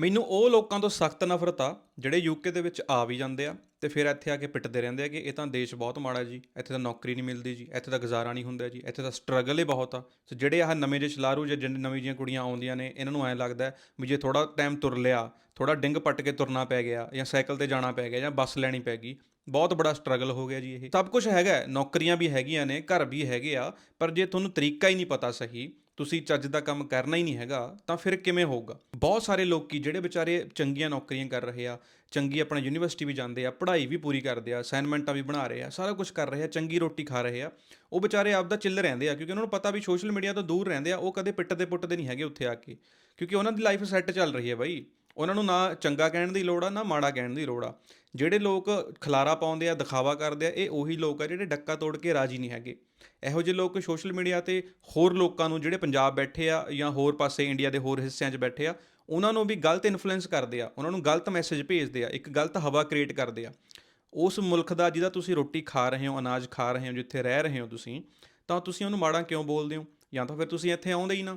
ਮੈਨੂੰ ਉਹ ਲੋਕਾਂ ਤੋਂ ਸਖਤ ਨਫ਼ਰਤ ਆ ਜਿਹੜੇ ਯੂਕੇ ਦੇ ਵਿੱਚ ਆ ਵੀ ਜਾਂਦੇ ਆ ਤੇ ਫਿਰ ਇੱਥੇ ਆ ਕੇ ਪਿੱਟਦੇ ਰਹਿੰਦੇ ਆ ਕਿ ਇਹ ਤਾਂ ਦੇਸ਼ ਬਹੁਤ ਮਾੜਾ ਜੀ, ਇੱਥੇ ਤਾਂ ਨੌਕਰੀ ਨਹੀਂ ਮਿਲਦੀ ਜੀ, ਇੱਥੇ ਤਾਂ ਗੁਜ਼ਾਰਾ ਨਹੀਂ ਹੁੰਦਾ ਜੀ, ਇੱਥੇ ਤਾਂ ਸਟਰਗਲ ਹੀ ਬਹੁਤ ਆ। ਸੋ ਜਿਹੜੇ ਆਹ ਨਵੇਂ ਜਿਹੇ ਛਲਾਰੂ ਜਾਂ ਜਿਨ ਨਵੀਂ ਜਿਹੀਆਂ ਕੁੜੀਆਂ ਆਉਂਦੀਆਂ ਨੇ, ਇਹਨਾਂ ਨੂੰ ਐਂ ਲੱਗਦਾ ਵੀ ਜੇ ਥੋੜਾ ਟਾਈਮ ਤੁਰ ਲਿਆ ਥੋੜਾ ਡਿੰਗ ਪੱਟ ਕੇ ਤੁਰਨਾ ਪੈ ਗਿਆ ਜਾਂ ਸਾਈਕਲ ਤੇ ਜਾਣਾ ਪੈ ਗਿਆ ਜਾਂ ਬੱਸ ਲੈਣੀ ਪੈ ਗਈ, ਬਹੁਤ ਬੜਾ ਸਟਰਗਲ ਹੋ ਗਿਆ ਜੀ ਇਹ। ਸਭ ਕੁਝ ਹੈਗਾ ਨੌਕਰੀਆਂ ਵੀ ਹੈਗੀਆਂ ਨੇ, ਘਰ ਵੀ ਹੈਗੇ ਆ, ਪਰ ਜੇ ਤੁਹਾਨੂੰ ਤਰੀਕਾ ਹੀ ਨਹੀਂ ਪਤਾ ਸਹੀ ਤੁਸੀਂ ਚੱਜ ਦਾ ਕੰਮ ਕਰਨਾ ਹੀ ਨਹੀਂ ਹੈਗਾ, ਤਾਂ ਫਿਰ ਕਿਵੇਂ ਹੋਊਗਾ? ਬਹੁਤ ਸਾਰੇ ਲੋਕੀ ਜਿਹੜੇ ਵਿਚਾਰੇ ਚੰਗੀਆਂ ਨੌਕਰੀਆਂ ਕਰ ਰਹੇ ਆ, ਚੰਗੀ ਆਪਣਾ ਯੂਨੀਵਰਸਿਟੀ ਵੀ ਜਾਂਦੇ ਆ, ਪੜ੍ਹਾਈ ਵੀ ਪੂਰੀ ਕਰਦੇ ਆ, ਅਸਾਈਨਮੈਂਟਾਂ ਵੀ ਬਣਾ ਰਹੇ ਆ, ਸਾਰਾ ਕੁਝ ਕਰ ਰਹੇ ਆ, ਚੰਗੀ ਰੋਟੀ ਖਾ ਰਹੇ ਆ, ਉਹ ਵਿਚਾਰੇ ਆਪਦਾ ਚਿੱਲ ਰਹਿੰਦੇ ਆ, ਕਿਉਂਕਿ ਉਹਨਾਂ ਨੂੰ ਪਤਾ ਵੀ ਸੋਸ਼ਲ ਮੀਡੀਆ ਤੋਂ ਦੂਰ ਰਹਿੰਦੇ ਆ, ਉਹ ਕਦੇ ਪਿੱਟਦੇ ਪੁੱਟਦੇ ਨਹੀਂ ਹੈਗੇ ਉੱਥੇ ਆ ਕੇ, ਕਿਉਂਕਿ ਉਹਨਾਂ ਦੀ ਲਾਈਫ ਸੈੱਟ ਚੱਲ ਰਹੀ ਹੈ ਬਾਈ, ਉਹਨਾਂ ਨੂੰ ਨਾ ਚੰਗਾ ਕਹਿਣ ਦੀ ਲੋੜ ਆ, ਨਾ ਮਾੜਾ ਕਹਿਣ ਦੀ ਲੋੜ ਆ। ਜਿਹੜੇ ਲੋਕ ਖਲਾਰਾ ਪਾਉਂਦੇ ਆ, ਦਿਖਾਵਾ ਕਰਦੇ ਆ, ਇਹ ਉਹੀ ਲੋਕ ਆ ਜਿਹੜੇ ਡੱਕਾ ਤੋੜ ਕੇ ਰਾਜੀ ਨਹੀਂ ਹੈਗੇ। ਇਹੋ ਜਿਹੇ ਲੋਕ ਸੋਸ਼ਲ ਮੀਡੀਆ ਤੇ ਹੋਰ ਲੋਕਾਂ ਨੂੰ ਜਿਹੜੇ ਪੰਜਾਬ ਬੈਠੇ ਆ ਜਾਂ ਹੋਰ ਪਾਸੇ ਇੰਡੀਆ ਦੇ ਹੋਰ ਹਿੱਸਿਆਂ 'ਚ ਬੈਠੇ ਆ, ਉਹਨਾਂ ਨੂੰ ਵੀ ਗਲਤ ਇਨਫਲੂਐਂਸ ਕਰਦੇ ਆ, ਉਹਨਾਂ ਨੂੰ ਗਲਤ ਮੈਸੇਜ ਭੇਜਦੇ ਆ, ਇੱਕ ਗਲਤ ਹਵਾ ਕ੍ਰੀਏਟ ਕਰਦੇ ਆ। ਉਸ ਮੁਲਕ ਦਾ ਜਿਹਦਾ ਤੁਸੀਂ ਰੋਟੀ ਖਾ ਰਹੇ ਹੋ, ਅਨਾਜ ਖਾ ਰਹੇ ਹੋ, ਜਿੱਥੇ ਰਹਿ ਰਹੇ ਹੋ ਤੁਸੀਂ, ਤਾਂ ਤੁਸੀਂ ਉਹਨੂੰ ਮਾੜਾ ਕਿਉਂ ਬੋਲਦੇ ਹੋ? ਜਾਂ ਤਾਂ ਫਿਰ ਤੁਸੀਂ ਇੱਥੇ ਆਉਂਦੇ ਹੀ ਨਾ।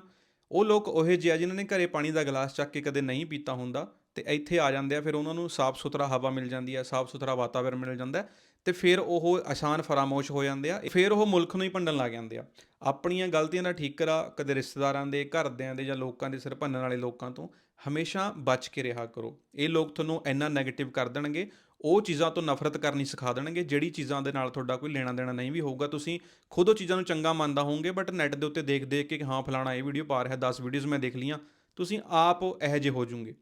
ਉਹ ਲੋਕ ਉਹੇ ਜਿਹੇ ਆ ਜਿਨ੍ਹਾਂ ਨੇ ਘਰੇ ਪਾਣੀ ਦਾ ਗਲਾਸ ਚੱਕ ਕੇ ਕਦੇ ਨਹੀਂ ਪੀਤਾ ਹੁੰਦਾ ਤੇ ਇੱਥੇ ਆ ਜਾਂਦੇ ਆ, ਫਿਰ ਉਹਨਾਂ ਨੂੰ ਸਾਫ਼ ਸੁਥਰਾ ਹਵਾ ਮਿਲ ਜਾਂਦੀ ਹੈ ਸਾਫ਼ ਸੁਥਰਾ ਵਾਤਾਵਰਣ ਮਿਲ ਜਾਂਦਾ ਹੈ ਤੇ ਫਿਰ ਉਹ ਆਸਾਨ ਫਰਾਮੋਸ਼ ਹੋ ਜਾਂਦੇ ਆ, ਫਿਰ ਉਹ ਮੁਲਕ ਨੂੰ ਹੀ ਭੰਡਣ ਲੱਗ ਜਾਂਦੇ ਆ। ਆਪਣੀਆਂ ਗਲਤੀਆਂ ਦਾ ਠੀਕਰਾ ਕਦੇ ਰਿਸ਼ਤੇਦਾਰਾਂ ਦੇ, ਘਰਦਿਆਂ ਦੇ ਜਾਂ ਲੋਕਾਂ ਦੇ ਸਿਰ ਭੰਨਣ ਵਾਲੇ ਲੋਕਾਂ ਤੋਂ, ਹਮੇਸ਼ਾ ਬਚ ਕੇ ਰਿਹਾ ਕਰੋ। ਇਹ ਲੋਕ ਤੁਹਾਨੂੰ ਇੰਨਾ 네ਗੇਟਿਵ ਕਰ ਦੇਣਗੇ, ਉਹ ਚੀਜ਼ਾਂ ਤੋਂ ਨਫ਼ਰਤ ਕਰਨੀ ਸਿਖਾ ਦੇਣਗੇ, ਜਿਹੜੀ ਚੀਜ਼ਾਂ ਦੇ ਨਾਲ ਤੁਹਾਡਾ ਕੋਈ ਲੈਣਾ ਦੇਣਾ ਨਹੀਂ ਵੀ ਹੋਊਗਾ। ਤੁਸੀਂ ਖੁਦ ਉਹ ਚੀਜ਼ਾਂ ਨੂੰ ਚੰਗਾ ਮੰਨਦਾ ਹੋਵੋਗੇ ਬਟ ਨੈਟ ਦੇ ਉੱਤੇ ਦੇਖ ਦੇਖ ਕੇ ਹਾਂ, ਫਲਾਣਾ ਇਹ ਵੀਡੀਓ ਪਾ ਰਿਹਾ 10 ਵੀਡੀਓਜ਼ ਮੈਂ ਦੇਖ ਲੀਆਂ ਤੁਸੀਂ ਆਪ ਇਹੋ ਜਿਹੇ ਹੋ ਜਾਓਗੇ।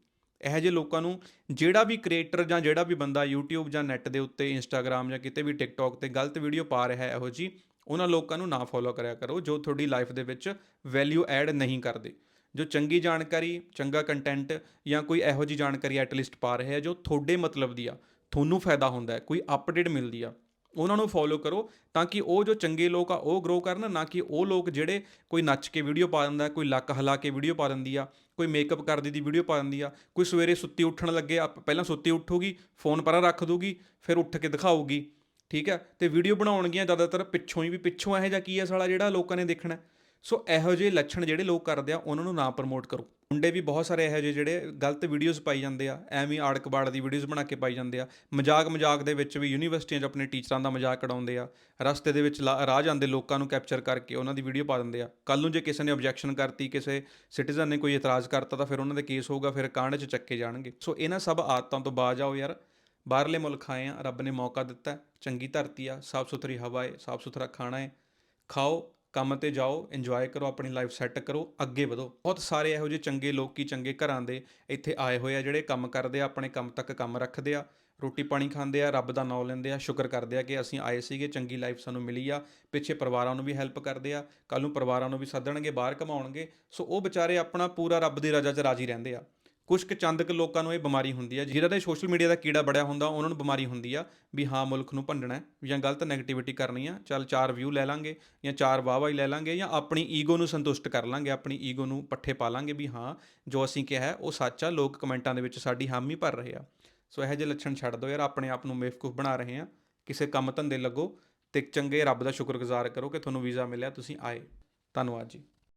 ਇਹੋ ਜਿਹੇ ਲੋਕਾਂ ਨੂੰ ਜਿਹੜਾ ਵੀ ਕ੍ਰੀਏਟਰ ਜਾਂ ਜਿਹੜਾ ਵੀ ਬੰਦਾ YouTube ਜਾਂ ਨੈਟ ਦੇ ਉੱਤੇ, Instagram ਜਾਂ ਕਿਤੇ ਵੀ TikTok ਤੇ ਗਲਤ ਵੀਡੀਓ ਪਾ ਰਿਹਾ ਹੈ ਇਹੋ ਜੀ ਉਹਨਾਂ ਲੋਕਾਂ ਨੂੰ ਨਾ ਫੋਲੋ ਕਰਿਆ ਕਰੋ ਜੋ ਤੁਹਾਡੀ ਲਾਈਫ ਦੇ ਵਿੱਚ ਵੈਲਿਊ ਐਡ ਨਹੀਂ ਕਰਦੇ। ਜੋ ਚੰਗੀ ਜਾਣਕਾਰੀ, ਚੰਗਾ ਕੰਟੈਂਟ ਜਾਂ ਕੋਈ ਇਹੋ ਜੀ ਜਾਣਕਾਰੀ ਐਟਲੀਸਟ ਪਾ ਰਿਹਾ ਹੈ ਜੋ ਤੁਹਾਡੇ ਮਤਲਬ ਦੀ ਆ, ਤੁਹਾਨੂੰ ਫਾਇਦਾ ਹੁੰਦਾ ਹੈ, ਕੋਈ ਅਪਡੇਟ ਮਿਲਦੀ ਆ। ਉਹਨਾਂ ਨੂੰ ਫੋਲੋ ਕਰੋ ਤਾਂ ਕਿ ਉਹ ਜੋ ਚੰਗੇ ਲੋਕ ਆ, ਉਹ ਗਰੋ ਕਰਨ, ਨਾ ਕਿ ਉਹ ਲੋਕ ਜਿਹੜੇ ਕੋਈ ਨੱਚ ਕੇ ਵੀਡੀਓ ਪਾ ਦਿੰਦਾ, ਕੋਈ ਲੱਕ ਹਿਲਾ ਕੇ ਵੀਡੀਓ ਪਾ ਦਿੰਦੀ ਆ, ਕੋਈ ਮੇਕਅਪ ਕਰਦੀ ਦੀ ਵੀਡੀਓ ਪਾ ਦਿੰਦੀ ਆ, ਕੋਈ ਸਵੇਰੇ ਸੁੱਤੀ ਉੱਠਣ ਲੱਗੇ ਆ ਪਹਿਲਾਂ ਸੁੱਤੀ ਉੱਠੂਗੀ ਫੋਨ ਪਰਾਂ ਰੱਖ ਦੂਗੀ, ਫਿਰ ਉੱਠ ਕੇ ਦਿਖਾਊਗੀ, ਠੀਕ ਹੈ? ਤੇ ਵੀਡੀਓ ਬਣਾਉਣਗੀਆਂ ਜ਼ਿਆਦਾਤਰ ਪਿੱਛੋਂ ਹੀ, ਵੀ ਪਿੱਛੋਂ ਇਹੋ ਜਿਹਾ ਕੀ ਹੈ ਸਾਲਾ ਜਿਹੜਾ ਲੋਕਾਂ ਨੇ ਦੇਖਣਾ? ਸੋ ਇਹੋ ਜਿਹੇ ਲੱਛਣ ਜਿਹੜੇ ਲੋਕ ਕਰਦੇ ਆ, ਉਹਨਾਂ ਨੂੰ ਨਾ ਪ੍ਰਮੋਟ ਕਰੋ। ਮੁੰਡੇ ਵੀ ਬਹੁਤ ਸਾਰੇ ਇਹੋ ਜਿਹੇ ਜਿਹੜੇ ਗਲਤ ਵੀਡੀਓਜ਼ ਪਾਈ ਜਾਂਦੇ ਆ, ਐਵੇਂ ਆੜਕਬਾੜ ਦੀ ਵੀਡੀਓਜ਼ ਬਣਾ ਕੇ ਪਾਈ ਜਾਂਦੇ ਆ। ਮਜ਼ਾਕ ਮਜ਼ਾਕ ਦੇ ਵਿੱਚ ਵੀ ਯੂਨੀਵਰਸਿਟੀਆਂ 'ਚ ਆਪਣੇ ਟੀਚਰਾਂ ਦਾ ਮਜ਼ਾਕ ਉਡਾਉਂਦੇ ਆ। ਰਸਤੇ ਦੇ ਵਿੱਚ ਲਾ- ਰਾਹ ਜਾਂਦੇ ਲੋਕਾਂ ਨੂੰ ਕੈਪਚਰ ਕਰਕੇ ਉਹਨਾਂ ਦੀ ਵੀਡੀਓ ਪਾ ਦਿੰਦੇ ਆ। ਕੱਲ ਨੂੰ ਜੇ ਕਿਸੇ ਨੇ ਆਬਜੈਕਸ਼ਨ ਕਰਤੀ, ਕਿਸੇ ਸਿਟੀਜ਼ਨ ਨੇ ਕੋਈ ਇਤਰਾਜ਼ ਕਰਤਾ, ਤਾਂ ਫਿਰ ਉਹਨਾਂ ਦੇ ਕੇਸ ਹੋਊਗਾ, ਫਿਰ ਕਾਂਡ 'ਚ ਚੱਕੇ ਜਾਣਗੇ। ਸੋ ਇਹਨਾਂ ਸਭ ਆਦਤਾਂ ਤੋਂ ਬਾਜ ਆਓ ਯਾਰ। ਬਾਹਰਲੇ ਮੁਲਕ ਆਏ ਆ, ਰੱਬ ਨੇ ਮੌਕਾ ਦਿੱਤਾ, ਚੰਗੀ ਧਰਤੀ ਆ, ਸਾਫ਼ ਸੁਥਰੀ ਹਵਾ ਹੈ ਸਾਫ਼ ਸੁਥਰਾ ਖਾਣਾ ਹੈ ਖਾਓ ਕੰਮ ਤੇ ਜਾਓ ਇੰਜੋਏ ਕਰੋ, ਆਪਣੀ ਲਾਈਫ ਸੈੱਟ ਕਰੋ, ਅੱਗੇ ਵਧੋ। ਬਹੁਤ ਸਾਰੇ ਇਹੋ ਜਿਹੇ ਚੰਗੇ ਲੋਕੀ ਚੰਗੇ ਘਰਾਂ ਦੇ ਇੱਥੇ ਆਏ ਹੋਏ ਆ, ਜਿਹੜੇ ਕੰਮ ਕਰਦੇ ਆ, ਆਪਣੇ ਕੰਮ ਤੱਕ ਕੰਮ ਰੱਖਦੇ ਆ, ਰੋਟੀ ਪਾਣੀ ਖਾਂਦੇ ਆ, ਰੱਬ ਦਾ ਨਾਮ ਲੈਂਦੇ ਆ, ਸ਼ੁਕਰ ਕਰਦੇ ਆ ਕਿ ਅਸੀਂ ਆਏ ਸੀਗੇ, ਚੰਗੀ ਲਾਈਫ ਸਾਨੂੰ ਮਿਲੀ ਆ, ਪਿੱਛੇ ਪਰਿਵਾਰਾਂ ਨੂੰ ਵੀ ਹੈਲਪ ਕਰਦੇ ਆ ਕੱਲ ਨੂੰ ਪਰਿਵਾਰਾਂ ਨੂੰ ਵੀ ਸੱਦਣਗੇ, ਬਾਹਰ ਕਮਾਉਣਗੇ। ਸੋ ਉਹ ਵਿਚਾਰੇ ਆਪਣਾ ਪੂਰਾ ਰੱਬ ਦੀ ਰਜ਼ਾ 'ਚ ਰਾਜੀ ਰਹਿੰਦੇ ਆ। ਕੁਝ ਕੁ ਚੰਦ ਕੁ ਲੋਕਾਂ ਨੂੰ ਇਹ ਬਿਮਾਰੀ ਹੁੰਦੀ ਹੈ ਜਿਹਨਾਂ ਦੇ ਸੋਸ਼ਲ ਮੀਡੀਆ ਦਾ ਕੀੜਾ ਬੜਿਆ ਹੁੰਦਾ, ਉਹਨਾਂ ਨੂੰ ਬਿਮਾਰੀ ਹੁੰਦੀ ਆ ਵੀ ਹਾਂ, ਮੁਲਕ ਨੂੰ ਭੰਡਣਾ ਜਾਂ ਗਲਤ ਨੈਗੇਟਿਵਿਟੀ ਕਰਨੀ ਆ। ਚੱਲ ਚਾਰ ਵਿਊ ਲੈ ਲਾਂਗੇ ਜਾਂ ਚਾਰ ਵਾਹਵਾ ਹੀ ਲੈ ਲਾਂਗੇ ਜਾਂ ਆਪਣੀ ਈਗੋ ਨੂੰ ਸੰਤੁਸ਼ਟ ਕਰ ਲਾਂਗੇ, ਆਪਣੀ ਈਗੋ ਨੂੰ ਪੱਠੇ ਪਾ ਲਾਂਗੇ ਵੀ ਹਾਂ, ਜੋ ਅਸੀਂ ਕਿਹਾ ਹੈ, ਉਹ ਸੱਚ ਆ, ਲੋਕ ਕਮੈਂਟਾਂ ਦੇ ਵਿੱਚ ਸਾਡੀ ਹਾਮੀ ਭਰ ਰਹੇ ਆ। ਸੋ ਇਹੋ ਜਿਹੇ ਲੱਛਣ ਛੱਡ ਦਿਓ ਯਾਰ, ਆਪਣੇ ਆਪ ਨੂੰ ਬੇਵਕੂਫ ਬਣਾ ਰਹੇ ਆ। ਕਿਸੇ ਕੰਮ ਧੰਦੇ ਲੱਗੋ ਤੇ ਚੰਗੇ ਰੱਬ ਦਾ ਸ਼ੁਕਰਗੁਜ਼ਾਰ ਕਰੋ ਕਿ ਤੁਹਾਨੂੰ ਵੀਜ਼ਾ ਮਿਲਿਆ, ਤੁਸੀਂ ਆਏ। ਧੰਨਵਾਦ ਜੀ।